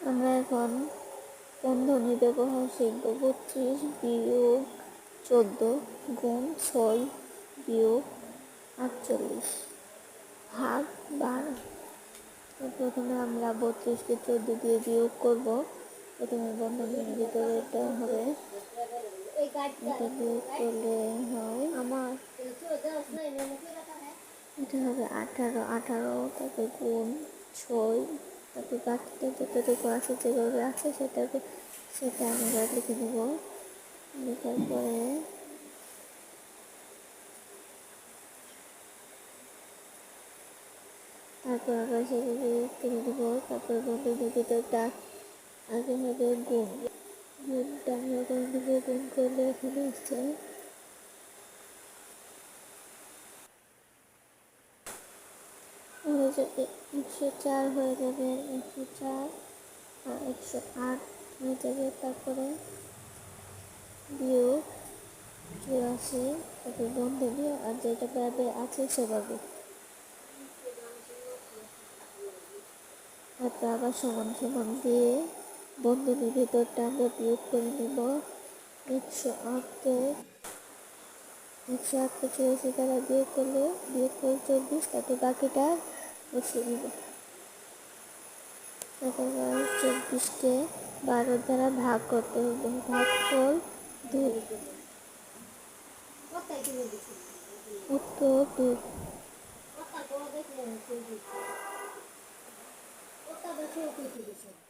আমরা এখন বন্ধনী ব্যবহার শিখব বত্রিশ বিয়োগ চোদ্দ গুণ ছয় বিয়োগ আটচল্লিশ। ভাগ বারো। প্রথমে আমরা বত্রিশকে চোদ্দ দিয়ে বিয়োগ করব। প্রথমে বন্ধনীর ভিতরে এটা হবে। এটা বিয়োগ করলে হয় আমার। এটা হবে আঠারো। আঠারো তারপরে গুণ ছয় তারপরে বাকিটা যতটুকু আছে, যেভাবে আছে সেটাকে, সেটা আমরা লিখে নেব। লেখার পরে তারপর আবার সেভাবে করে দেবো তারপরে বন্ধুদের ভিতরটা আগে হবে গুণ। গুণটা আমরা করে দেবো গুণ করলে এখানে আসছে হয়ে একশো চার হয়ে যাবে, একশো চার একশো আট হয়ে যাবে। তারপরে বিয়োগ চুরাশি তারপরে আর যেটা আছে সেভাবে তারপর আবার সমান সমান দিয়ে বন্ধনীর ভিতরটা আমরা বিয়োগ করে নেব। একশো আটকে একশো আটকে চুরাশি দ্বারা বিয়োগ করলে। বিয়োগ করে চব্বিশ, তারপর বাকিটা বসিয়ে দিব তারপর চব্বিশকে বারো দ্বারা ভাগ করতে হবে। ভাগ কর দুই। উত্তর দুই। দেখে